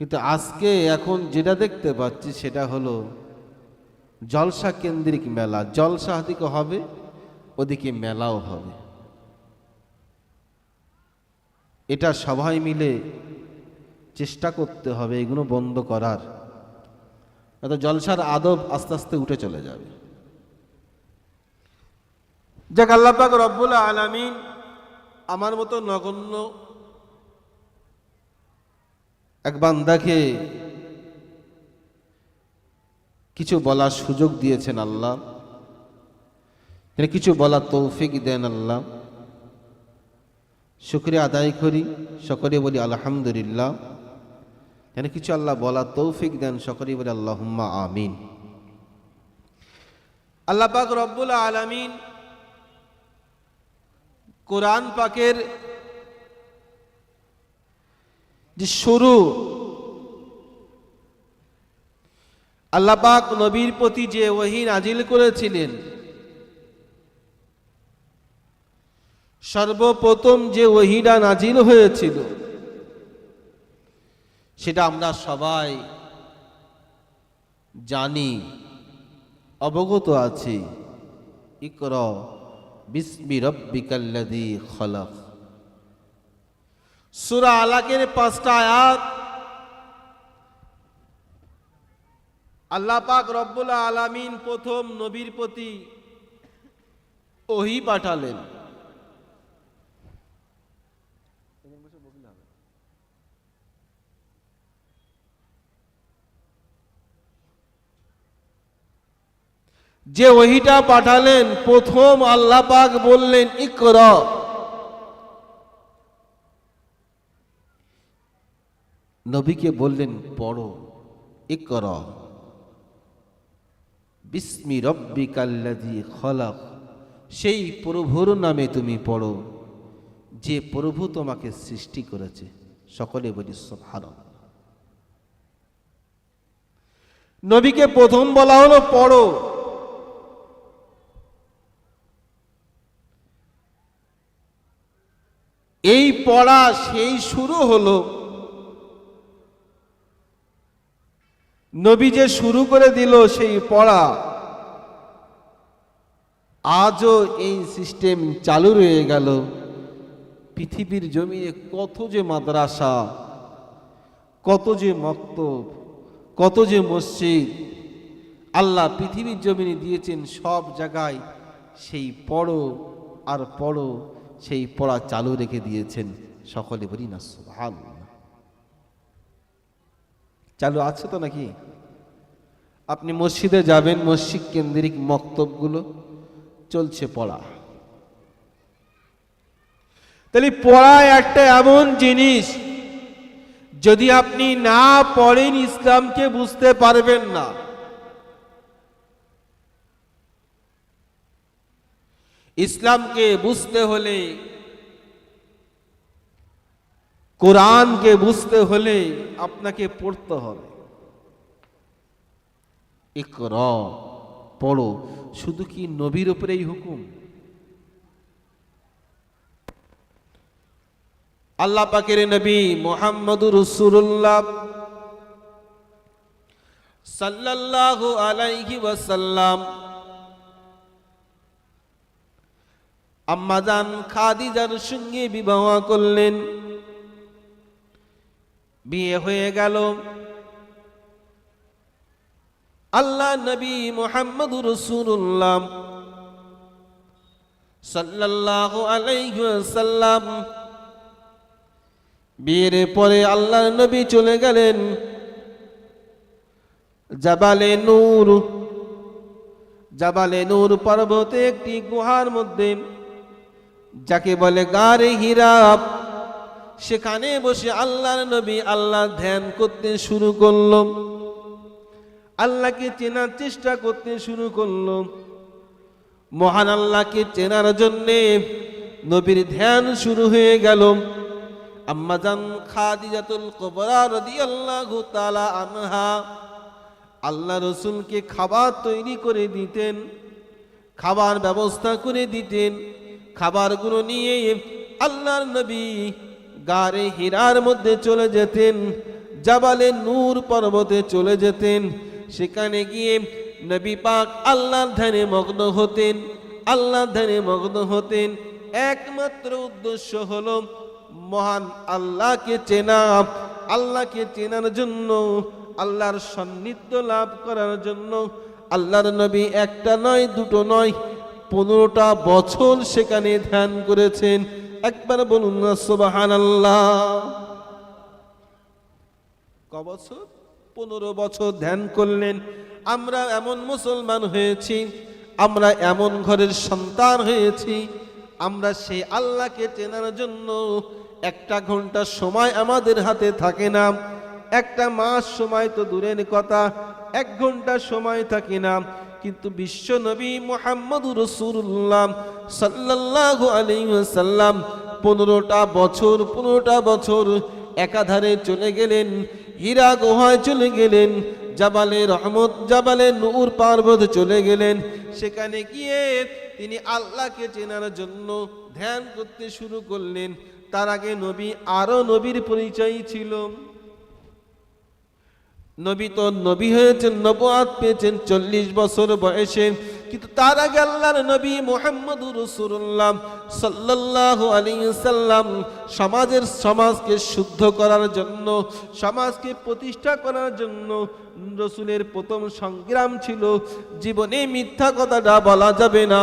কিন্তু আজকে এখন যেটা দেখতে পাচ্ছি সেটা হলো জলসা কেন্দ্রিক মেলা। জলসা দিকে হবে, ওদিকে মেলাও হবে। এটা সবাই মিলে চেষ্টা করতে হবে, এগুলো বন্ধ করার। এত জলসার আদব আস্তে আস্তে উঠে চলে যাবে। যাক আল্লাপাক রব্বুল আলামিন আমার মতো নগণ্য এক বান্দাকে কিছু বলার সুযোগ দিয়েছেন আল্লাহ। তিনি কিছু বলার তৌফিক দেন আল্লাহ। শুক্রিয়া আদায় করি সকলে বলি আলহামদুলিল্লাহ। যেন কিছু আল্লাহ বলার তৌফিক দেন সকলে বলি আল্লাহুম্মা আমিন। আল্লাহ পাক রব্বুল আলামিন কোরআন পাকের যে শুরু। আল্লাহ পাক নবীর প্রতি যে ওহি নাজিল করেছিলেন, সর্বপ্রথম যে ওহিটা নাজিল হয়েছিল, সেটা আমরা সবাই জানি, অবগত আছি। ইকর বিসমি রব্বিকাল্লাযী খলাক। সূরা আলাকের পাঁচটা আয়াত। আল্লাহ পাক রব্বুল আলামিন প্রথম নবীর প্রতি ওহি পাঠালেন। যে ওহিটা পাঠালেন, প্রথম আল্লাহ পাক বললেন, ইকর। নবীকে বললেন, পড়ো ইকর বিস্মি রব্বিকাল্লাযী খলাক। সেই প্রভুর নামে তুমি পড়ো, যে প্রভু তোমাকে সৃষ্টি করেছে। সকলে বলি, সুবহানাল্লাহ। নবীকে প্রথম বলা হলো, পড়ো। এই পড়া সেই শুরু হলো নবী যে শুরু করে দিল সেই পড়া, আজও এই সিস্টেম চালু রয়ে গেল। পৃথিবীর জমিনে কত যে মাদ্রাসা, কত যে মক্তব, কত যে মসজিদ, আল্লাহ পৃথিবীর জমিনে দিয়েছেন সব জায়গায় সেই পড়ো আর পড়ো, সেই পড়া চালু রেখে দিয়েছেন সকলে বলি না, সুবহানাল্লাহ। চালু আছে তো নাকি? আপনি মসজিদে যাবেন, মসজিদ কেন্দ্রিক মক্তবগুলো চলছে পড়া। তাহলে পড়া একটা এমন জিনিস, যদি আপনি না পড়েন, ইসলামকে বুঝতে পারবেন না। ইসলামকে বুঝতে হলে কোরআনকে বুঝতে হলে আপনাকে পড়তে হবে। ইকর, পড়ো। শুধু কি নবীর উপরেই হুকুম? আল্লাহ পাকের নবী মোহাম্মদুর রসুল্লাহ সাল্লাল্লাহু আলাইহি ওয়াসাল্লাম, আম্মাজান খাদিজার সঙ্গে বিবাহ করলেন। বিয়ে হয়ে গেল। আল্লাহ নবী মোহাম্মদ রসুল্লাহ সাল্লাল্লাহু আলাইহি বিয়ের পরে আল্লাহ নবী চলে গেলেন। জাবালে নূর জাবালে নূর পর্বতে একটি গুহার মধ্যে, যাকে বলে গারে হিরাব সেখানে বসে আল্লাহর নবী আল্লাহ ধ্যান করতে শুরু করল। আল্লাহকে চেনার চেষ্টা করতে শুরু করল। মহান আল্লাহকে চেনার জন্যে নবীর ধ্যান শুরু হয়ে গেল। আম্মাজান খাদিজাতুল কুবরা আনহা আল্লাহ রসুলকে খাবার তৈরি করে দিতেন, খাবার ব্যবস্থা করে দিতেন, খাবারগুলো নিয়ে আল্লাহর নবী গারে হীরার মধ্যে চলে যেতেন, জাবালে নূর পর্বতে চলে যেতেন। সেখানে গিয়ে নবী পাক আল্লাহর ধ্যানে মগ্ন হতেন, আল্লাহর ধ্যানে মগ্ন হতেন। একমাত্র উদ্দেশ্য হল মহান আল্লাহকে চেনা, আল্লাহকে চেনার জন্য, আল্লাহর সান্নিধ্য লাভ করার জন্য। আল্লাহর নবী একটা নয়, দুটো নয়, পনেরোটা বছর সেখানে ধ্যান করেছেন। একবার বলুন না সোবাহান বছর? পনেরো বছর ধ্যান করলেন, আমরা এমন মুসলমান হয়েছি, আমরা এমন ঘরের সন্তান হয়েছি, আমরা সেই আল্লাহকে চেনার জন্য একটা ঘণ্টা সময় আমাদের হাতে থাকে না, একটা মাস সময় তো দূরের কথা, এক ঘণ্টা সময় থাকে না কিন্তু বিশ্ব নবী মোহাম্মদ রসুল্লাহ সাল্লাহ আলিহাল্লাম পনেরোটা বছর পনেরোটা বছর একাধারে চলে গেলেন, হীরা গুহায় চলে গেলেন, জাবালে রহমত, জাবালে নূর পার্বত চলে গেলেন। সেখানে গিয়ে তিনি আল্লাহকে চেনার জন্য ধ্যান করতে শুরু করলেন। তার আগে নবী আরও নবীর পরিচয় ছিল। নবী তো নবী হয়েছেন নবাত পেয়েছেন চল্লিশ বছর বয়সে। কিন্তু তার আগে আল্লাহর নবী মোহাম্মদ রসুল্লাহ সাল্লাহ আলী সাল্লাম সমাজের সমাজকে শুদ্ধ করার জন্য, সমাজকে প্রতিষ্ঠা করার জন্য রসুলের প্রথম সংগ্রাম ছিল। জীবনে মিথ্যা কথাটা বলা যাবে না,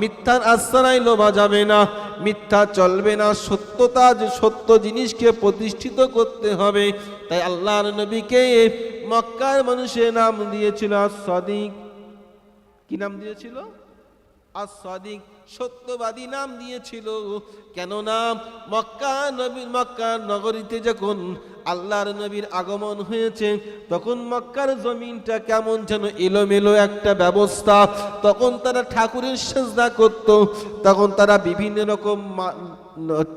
মিথ্যার আশ্রয় লোবা যাবে না, মিথ্যা চলবে না, সত্যতা সত্য জিনিসকে প্রতিষ্ঠিত করতে হবে। তাই আল্লাহর নবীকে মক্কার মানুষের নাম দিয়েছিল সদিক। কি নাম দিয়েছিল? আর সত্যবাদী নাম দিয়েছিল। কেন নাম? মক্কা নবীর মক্কা নগরীতে যখন আল্লাহর নবীর আগমন হয়েছে, তখন মক্কার জমিনটা কেমন যেন এলোমেলো একটা ব্যবস্থা। তখন তারা ঠাকুরের সেজদা করত, তখন তারা বিভিন্ন রকম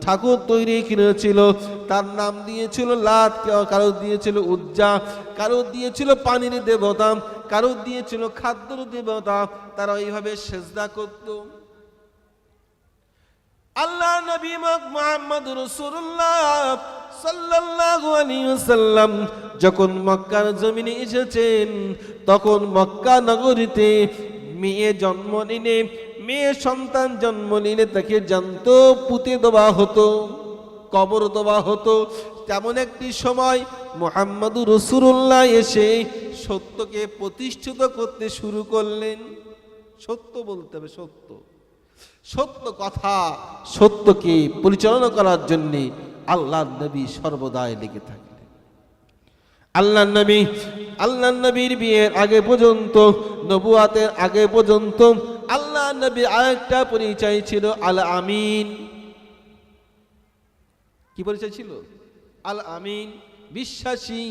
ঠাকুর তৈরি কিনেছিল। তার নাম দিয়েছিল লাত কারও দিয়েছিল উজ্জা, কারও দিয়েছিল পানির দেবতা, কারও দিয়েছিল খাদ্যর দেবতা। তারা এইভাবে সেজদা করত। আল্লাহ নবী মোহাম্মদ রসুল্লাহ সাল্লাল্লাহু আলাইহি ওয়াসাল্লাম যখন মক্কার জমিনে এসেছেন, তখন মক্কা নগরীতে মেয়ে জন্ম নিলে, মেয়ে সন্তান জন্ম নিলে তাকে জানত পুঁতে দেওয়া হতো, কবর দেওয়া হতো। তেমন একটি সময় মোহাম্মদ রসুল্লাহ এসে সত্যকে প্রতিষ্ঠিত করতে শুরু করলেন। সত্য বলতে হবে, সত্য। সত্য কথা, সত্যকে পরিচালনা করার জন্য আল্লাহ নবী সর্বদাই লেগে থাকলেন আল্লাহ নবী আল্লাহ নবীর বিয়ের আগে পর্যন্ত, নবুয়াতের আগে পর্যন্ত আল্লাহ নবীর আরেকটা পরিচয় ছিল আল আমিন কি পরিচয় ছিল? আল আমিন বিশ্বাসী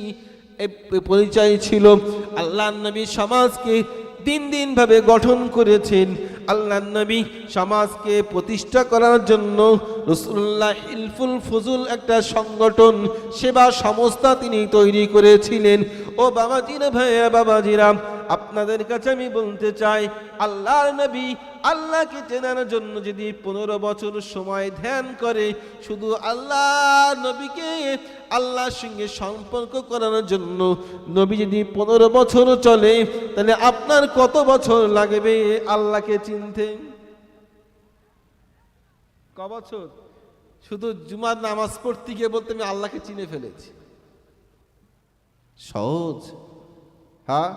পরিচয় ছিল আল্লাহ নবী সমাজকে দিন দিন ভাবে গঠন করেছেন। আল্লাহ নবী সমাজকে প্রতিষ্ঠা করার জন্য রসুল্লাহ ইলফুল ফজুল একটা সংগঠন, সেবা সংস্থা তিনি তৈরি করেছিলেন। ও বাবাজিরা ভাইয়া বাবাজিরা, আপনাদের কাছে আমি বলতে চাই, আল্লাহর নবী আল্লাহকে চেনার জন্য যদি পনেরো বছর সময় ধ্যান করে, শুধু আল্লাহ নবীকে আল্লাহর সঙ্গে সম্পর্ক করার জন্য নবী যদি পনেরো বছর চলে, তাহলে আপনার কত বছর লাগবে আল্লাহকে চিনতে ক বছর? শুধু জুমার নামাজ পড়তে গিয়ে বলতে আমি আল্লাহকে চিনে ফেলেছি। সহজ। হ্যাঁ?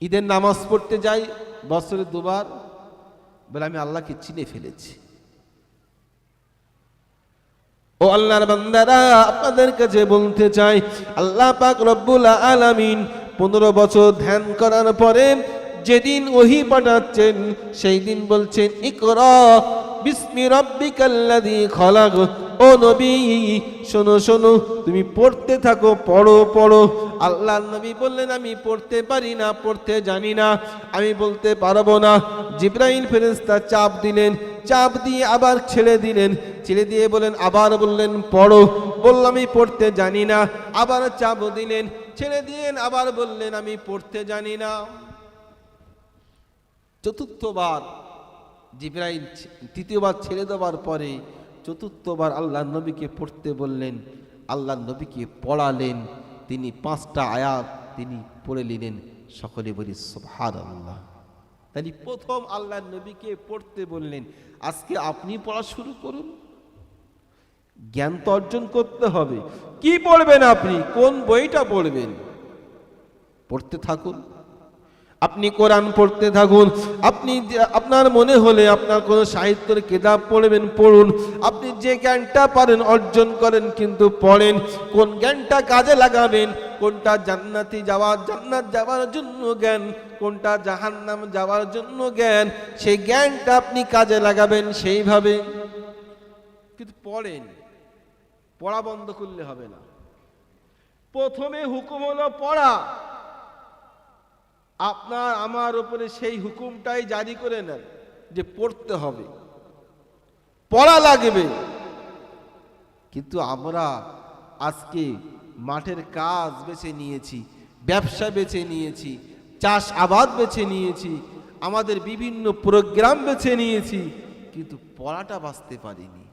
ঈদের নামাজ পড়তে যাই, বছরে দুবার। বলে আমি আল্লাহকে চিনে ফেলেছি। ও আল্লাহর বান্দারা, আপনাদের কাছে বলতে চাই, আল্লাহ পাক রব্বুল আলামিন পনেরো বছর ধ্যান করার পরে যেদিন ওহি পাঠাচ্ছেন সেই দিন বলছেন, ইকরা বিস্মি রব্বিকাল্লাযী খলাক। ও নবী, শোনো শোনো, তুমি পড়তে থাকো, পড়ো পড়ো। আল্লাহ নবী বললেন, আমি পড়তে পারি না, পড়তে জানি না, আমি বলতে পারব না। জিব্রাইল ফেরেশতা চাপ দিলেন, চাপ দিয়ে আবার ছেড়ে দিলেন। ছেড়ে দিয়ে বলেন, আবার বললেন, পড়ো। বললাম, আমি পড়তে জানি না। আবার চাপ দিলেন, ছেড়ে দিলেন, আবার বললেন, আমি পড়তে জানি না। চতুর্থবার জিব্রাইল তৃতীয়বার ছেড়ে দেওয়ার পরে চতুর্থবার আল্লাহ নবীকে পড়তে বললেন, আল্লাহ নবীকে পড়ালেন, তিনি পাঁচটা আয়াত তিনি পড়ে নিলেন, সকলে বলি সুবহান আল্লাহ তাই প্রথম আল্লাহ নবীকে পড়তে বললেন, আজকে আপনি পড়া শুরু করুন। জ্ঞান তো অর্জন করতে হবে। কি পড়বেন আপনি? কোন বইটা পড়বেন? পড়তে থাকুন। আপনি কোরআন পড়তে থাকুন, আপনি আপনার মনে হলে আপনার কোনো সাহিত্যের কেতাব পড়বেন, পড়ুন। আপনি যে জ্ঞানটা পারেন, অর্জন করেন, কিন্তু পড়েন। কোন জ্ঞানটা কাজে লাগাবেন? কোনটা জান্নাতি যাওয়ার, জান্নাত যাওয়ার জন্য জ্ঞান? কোনটা জাহান্নাম যাওয়ার জন্য জ্ঞান? সেই জ্ঞানটা আপনি কাজে লাগাবেন সেইভাবে। কিন্তু পড়েন। পড়া বন্ধ করলে হবে না। প্রথমে হুকুম হলো পড়া। আপনার, আমার উপরে সেই হুকুমটাই জারি করে নেন যে পড়তে হবে। পড়া লাগবে। কিন্তু আমরা আজকে মাঠের কাজ বেছে নিয়েছি, ব্যবসা বেছে নিয়েছি চাষ আবাদ বেছে নিয়েছি, আমাদের বিভিন্ন প্রোগ্রাম বেছে নিয়েছি, কিন্তু পড়াটা বাঁচতে পারিনি।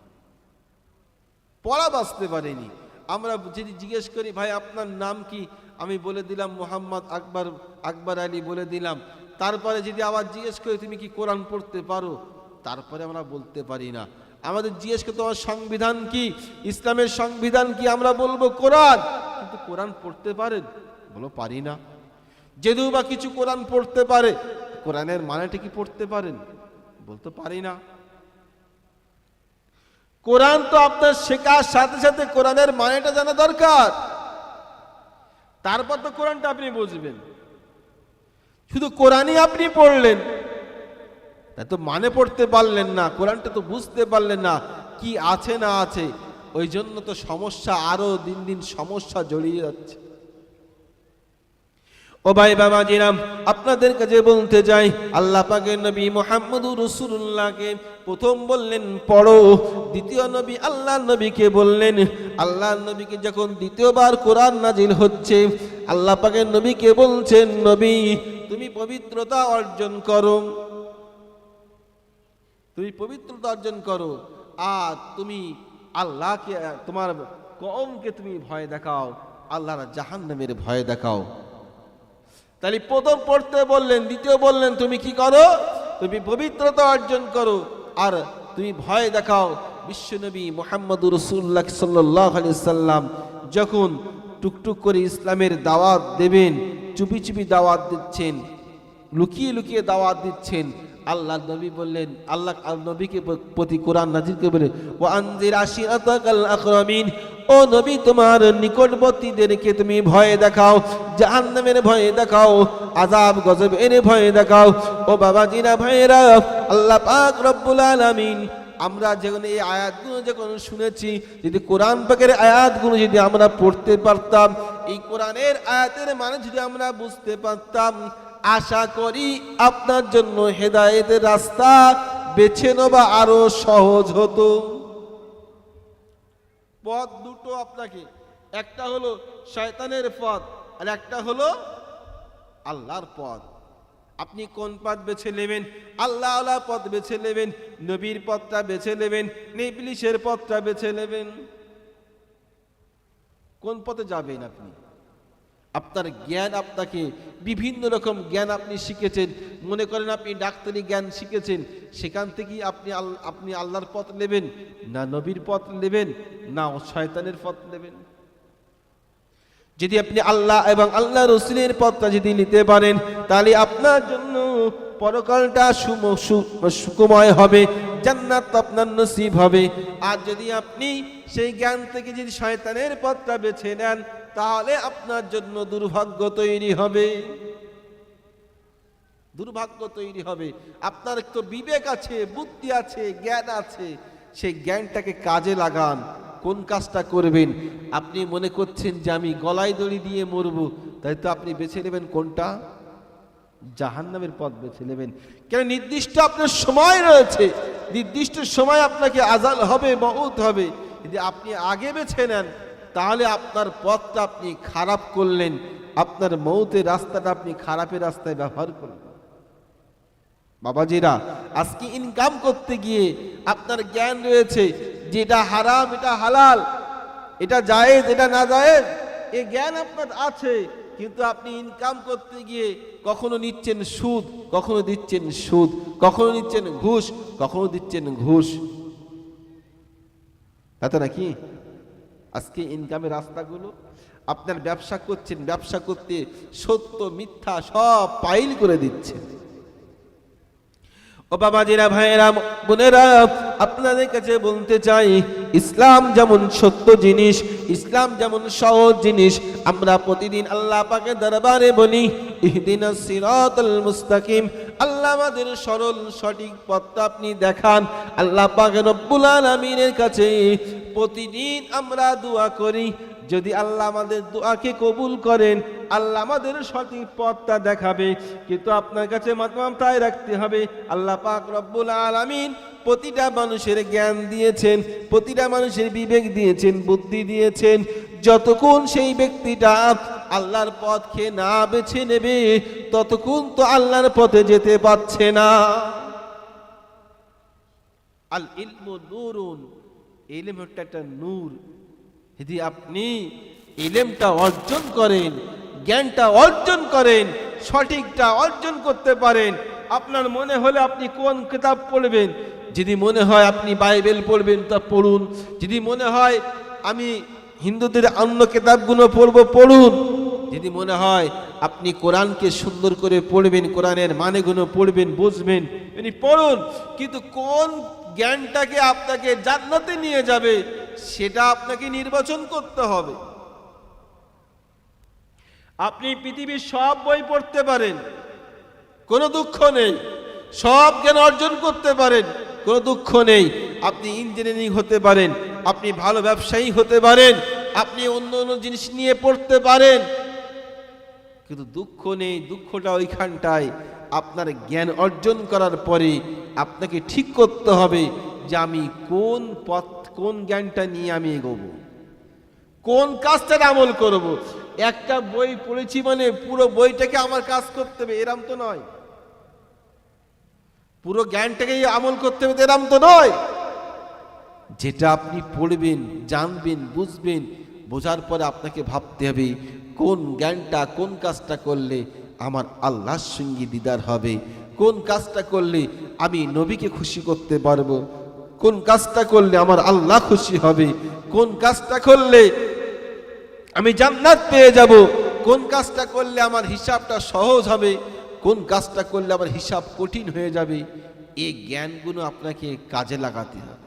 পড়া বাঁচতে পারেনি। আমরা যদি জিজ্ঞেস করি, ভাই, আপনার নাম কি? আমি বলে দিলাম, মোহাম্মদ আকবর আকবর আলী বলে দিলাম। তারপরে যদি আবার জিজ্ঞেস করি, তুমি কি কোরআন পড়তে পারো? তারপরে আমরা বলতে পারি না। আমাদের জিজ্ঞেস করতে আমার সংবিধান কি? ইসলামের সংবিধান কি? আমরা বলব, কোরআন। কিন্তু কোরআন পড়তে পারেন? বলো, পারি না। যদিও বা কিছু কোরআন পড়তে পারে, কোরআনের মানেটা কি পড়তে পারেন? বলতে পারি না। কোরআন তো আপনার শেখার সাথে সাথে কোরআনের মানেটা জানা দরকার। তারপর তো কোরআনটা আপনি বুঝবেন। শুধু কোরআনই আপনি পড়লেন। তা তো মানে পড়তে পারলেন না, কোরআনটা তো বুঝতে পারলেন না, কি আছে না আছে। ওই জন্য তো সমস্যা আরও দিন দিন সমস্যা জড়িয়ে যাচ্ছে। ও ভাই বাবা জিরাম আপনাদের কাছে বলতে যাই আল্লাহ পাকের নবী মোহাম্মদুর রসুল্লাহকে প্রথম বললেন, পড়ো। দ্বিতীয় নবী আল্লাহ নবীকে বললেন আল্লাহ নবীকে যখন দ্বিতীয়বার কোরআন নাজিল হচ্ছে, আল্লাহ পাকের নবীকে বলছেন, নবী, তুমি পবিত্রতা অর্জন করো। তুমি পবিত্রতা অর্জন করো। আর তুমি আল্লাহকে, তোমার কমকে তুমি ভয় দেখাও, আল্লাহর জাহান্নামের ভয় দেখাও। তাহলে প্রথম পড়তে বললেন, দ্বিতীয় বললেন, তুমি কি করো? তুমি পবিত্রতা অর্জন করো আর তুমি ভয় দেখাও। বিশ্বনবী মোহাম্মদ রসুল্লাহ সাল্লাহ আলি সাল্লাম যখন টুকটুক করে ইসলামের দাওয়াত দেবেন, চুপি চুপি দাওয়াত দিচ্ছেন, লুকিয়ে লুকিয়ে দাওয়াত দিচ্ছেন আল্লাহ নবী বললেন, আল্লাহ আল নবীকে প্রতি কোরআন নাজিরকে বলে ও আনজির আশিরাতাকাল আকরামিন ও নবী, তোমার নিকটবর্তীদেরকে তুমি ভয় দেখাও, জাহান্নামের ভয়ে দেখাও আজাব গজবের ভয়ে দেখাও। ও বাবা জিনা ভাইয়েরা, আল্লাহ পাক রব্বুল আলামিন, আমরা যখন এই আয়াতগুলো যখন শুনেছি, যদি কোরআন পাকের আয়াতগুলো যদি আমরা পড়তে পারতাম, এই কোরআনের আয়াতের মানে যদি আমরা বুঝতে পারতাম, আশা করি আপনার জন্য হেদায়েতের রাস্তা বেছে নেওয়া আরও সহজ হতো। পথ দুটো আপনাকে। একটা হলো শয়তানের পথ আর একটা হলো আল্লাহর পথ। আপনি কোন পথ বেছে নেবেন? আল্লাহ আল্লাহ পথ বেছে নেবেন, নবীর পথটা বেছে নেবেন নেপলিশের পথটা বেছে নেবেন। কোন পথে যাবেন আপনি? আপনার জ্ঞান আপনাকে বিভিন্ন রকম জ্ঞান আপনি শিখেছেন। মনে করেন আপনি ডাক্তারি জ্ঞান শিখেছেন, সেখান থেকেই আপনি আপনি আল্লাহর পথ নেবেন, না নবীর পথ নেবেন, না শয়তানের পথ নেবেন। যদি আপনি আল্লাহ এবং আল্লাহ রসুলের পথটা যদি নিতে পারেন, তাহলে আপনার জন্য পরকালটা সুম, সু- সুখময় হবে, জান্নাত আপনার নসিব হবে। আর যদি আপনি সেই জ্ঞান থেকে যদি শয়তানের পথটা বেছে নেন তাহলে আপনার জন্য দুর্ভাগ্য তৈরি হবে। দুর্ভাগ্য তৈরি হবে। আপনার তো বিবেক আছে, বুদ্ধি আছে, জ্ঞান আছে। সেই জ্ঞানটাকে কাজে লাগান। কোন কাজটা করবেন? আপনি মনে করছেন যে আমি গলায় দড়ি দিয়ে মরবো, তাই তো আপনি বেছে নেবেন কোনটা? জাহান্নামের পথ বেছে নেবেন। কেন নির্দিষ্ট আপনার সময় রয়েছে। নির্দিষ্ট সময় আপনাকে আজাল হবে মৌত হবে। যদি আপনি আগে বেছে নেন তাহলে আপনার পথটা আপনি খারাপ করলেন, আপনার মৌতের রাস্তাটা আপনি খারাপের রাস্তায় ব্যবহার করলেন। বাবাজিরা, আজকে ইনকাম করতে গিয়ে আপনার জ্ঞান রয়েছে, যেটা হারাম, এটা হালাল, এটা জায়েজ, এটা না জায়েজ, এ জ্ঞান আপনার আছে, কিন্তু আপনি ইনকাম করতে গিয়ে কখনো নিচ্ছেন সুদ, কখনো দিচ্ছেন সুদ, কখনো নিচ্ছেন ঘুষ, কখনো দিচ্ছেন ঘুষ। এত নাকি? আজকে ইনকামের রাস্তাগুলো, আপনার ব্যবসা করছেন, ব্যবসা করতে সত্য, মিথ্যা সব পাইল করে দিচ্ছেন। ও বাবাজিরা ভাইয়েরা, বোনেরা, আপনাদের কাছে বলতে চাই, ইসলাম যেমন সত্য জিনিস, ইসলাম যেমন সহজ জিনিস, আমরা প্রতিদিন আল্লাহ পাকে দরবারে বলি, ইহদিনা সিরাতাল মুস্তাকিম, আল্লাহ আমাদের সরল সঠিক পথটা আপনি দেখান, আল্লাহ পাকে রব্বুল আলামিনের কাছে প্রতিদিন আমরা দোয়া করি। যদি আল্লাহ আমাদের দোয়াকে কবুল করেন, আল্লাহ আমাদের সঠিক পথটা দেখাবে। কিন্তু আপনার কাছে মাত্রায় রাখতে হবে। আল্লাহ পাক রব্বুল আলামিন প্রতিটা মানুষের জ্ঞান দিয়েছেন, প্রতিটা মানুষের বিবেক দিয়েছেন, বুদ্ধি দিয়েছেন। যতক্ষণ সেই ব্যক্তিটা আল্লাহর পথকে না বেছে নেবে, ততক্ষণ তো আল্লাহর পথে যেতে পারছে না। আল ইলমু নূরুন ইলম হচ্ছে একটা নূর। যদি আপনি এলেমটা অর্জন করেন, জ্ঞানটা অর্জন করেন, সঠিকটা অর্জন করতে পারেন, আপনার মনে হলে আপনি কোন কিতাব পড়বেন? যদি মনে হয় আপনি বাইবেল পড়বেন, তা পড়ুন। যদি মনে হয় আমি হিন্দুদের অন্য কিতাবগুলো পড়ব, পড়ুন। যদি মনে হয় আপনি কোরআনকে সুন্দর করে পড়বেন, কোরআনের মানেগুলো পড়বেন, বুঝবেন পড়ুন। কিন্তু কোন জ্ঞানটাকে আপনাকে জান্নাতে নিয়ে যাবে, সেটা আপনাকে নির্বাচন করতে হবে। আপনি পৃথিবীর সব বই পড়তে পারেন, কোনো দুঃখ নেই। সব জ্ঞান অর্জন করতে পারেন, কোনো দুঃখ নেই। আপনি ইঞ্জিনিয়ারিং হতে পারেন, আপনি ভালো ব্যবসায়ী হতে পারেন, আপনি অন্য অন্য জিনিস নিয়ে পড়তে পারেন। কিন্তু দুঃখ নেই, দুঃখটা ওইখানটায়। আপনার জ্ঞান অর্জন করার পরে আপনাকে ঠিক করতে হবে যে আমি কোন পথ, কোন জ্ঞানটা নিয়ে আমি এগোবো। কোন কাজটার আমল করব। একটা বই পড়েছি মানে পুরো বইটাকে আমার কাজ করতে হবে, এরম তো নয়। পুরো জ্ঞানটাকেই আমল করতে হবে, এরম তো নয়। যেটা আপনি পড়বেন, জানবেন, বুঝবেন, বোঝার পরে আপনাকে ভাবতে হবে কোন জ্ঞানটা, কোন কাজটা করলে আমার আল্লাহর সঙ্গে দিদার হবে। কোন কাজটা করলে আমি নবীকে খুশি করতে পারব? কোন কাজটা করলে আমার আল্লাহ খুশি হবে? কোন কাজটা করলে আমি জান্নাত পেয়ে যাব? কোন কাজটা করলে আমার হিসাবটা সহজ হবে? কোন কাজটা করলে আমার হিসাব কঠিন হয়ে যাবে? এই জ্ঞানগুলো আপনাকে কাজে লাগাতে হবে।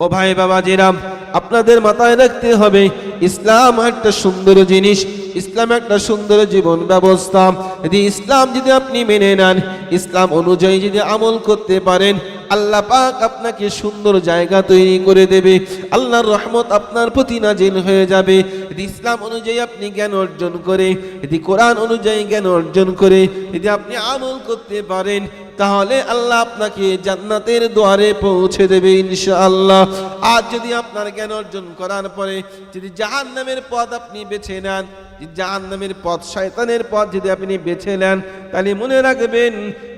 ও ভাই বাবা জেরাম আপনাদের মাথায় রাখতে হবে, ইসলাম একটা সুন্দর জিনিস, ইসলাম একটা সুন্দর জীবন ব্যবস্থা। যদি ইসলাম যদি আপনি মেনে নেন, ইসলাম অনুযায়ী যদি আমল করতে পারেন, আল্লাহ পাক আপনাকে সুন্দর জায়গা তৈরি করে দেবে, আল্লাহর রহমত আপনার প্রতি নাজিল হয়ে যাবে। যদি ইসলাম অনুযায়ী আপনি জ্ঞান অর্জন করে, যদি কোরআন অনুযায়ী জ্ঞান অর্জন করে, যদি আপনি আমল করতে পারেন তাহলে আল্লাহ আপনাকে জান্নাতের দ্বারে পৌঁছে দেবে ইনশাআল্লাহ। আর যদি আপনার জ্ঞান অর্জন করার পরে যদি জাহান্নামের পথ আপনি বেছে নেন জাহান্নামের পথ শয়তানের পথ যদি আপনি বেছে নেন, তাহলে মনে রাখবেন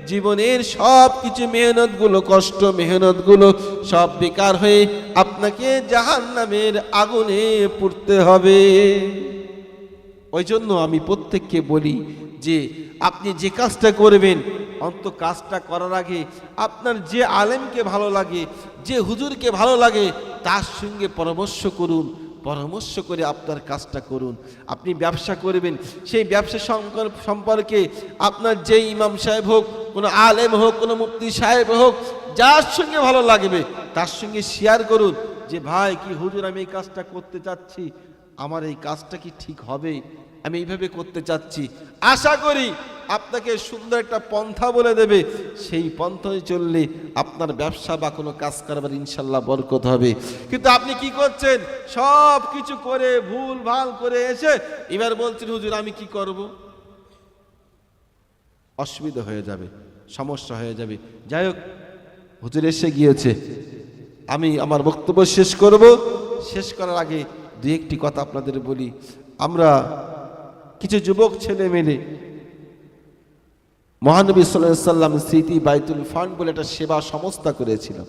জীবনের সব কিছু মেহনতগুলো, কষ্ট মেহনতগুলো সব বেকার হয়ে আপনাকে জাহান্নামের আগুনে পুড়তে হবে। ওই জন্য আমি প্রত্যেককে বলি যে, আপনি যে কাজটা করবেন অন্ত কাজটা করার আগে আপনার যে আলেমকে ভালো লাগে, যে হুজুরকে ভালো লাগে, তার সঙ্গে পরামর্শ করুন, পরামর্শ করে আপনার কাজটা করুন। আপনি ব্যবসা করবেন, সেই ব্যবসা সম্পর্কে আপনার যে ইমাম সাহেব হোক, কোনো আলেম হোক, কোনো মুফতি সাহেব হোক, যার সঙ্গে ভালো লাগবে, তার সঙ্গে শেয়ার করুন যে, ভাই, কি হুজুর আমি এই কাজটা করতে চাচ্ছি? আমার এই কাজটা কি ঠিক হবে? আমি এইভাবে করতে চাচ্ছি। আশা করি আপনাকে সুন্দর একটা পন্থা বলে দেবে। সেই পন্থায় চললে আপনার ব্যবসা বা কোনো কাজ কারবার ইনশাল্লাহ বরকত হবে। কিন্তু আপনি কি করছেন? সব কিছু করে, ভুল, ভালো করে এসে এবার বলছেন, হুজুর, আমি কি করব? অসুবিধা হয়ে যাবে, সমস্যা হয়ে যাবে। যাই হোক, হুজুর এসে গিয়েছে। আমি আমার বক্তব্য শেষ করব। শেষ করার আগে দু একটি কথা আপনাদের বলি। আমরা কিছু যুবক ছেলে মেলে মহানবী সাল্লাম স্মৃতি বাইতুল ফান্ড বলে একটা সেবা সংস্থা করেছিলাম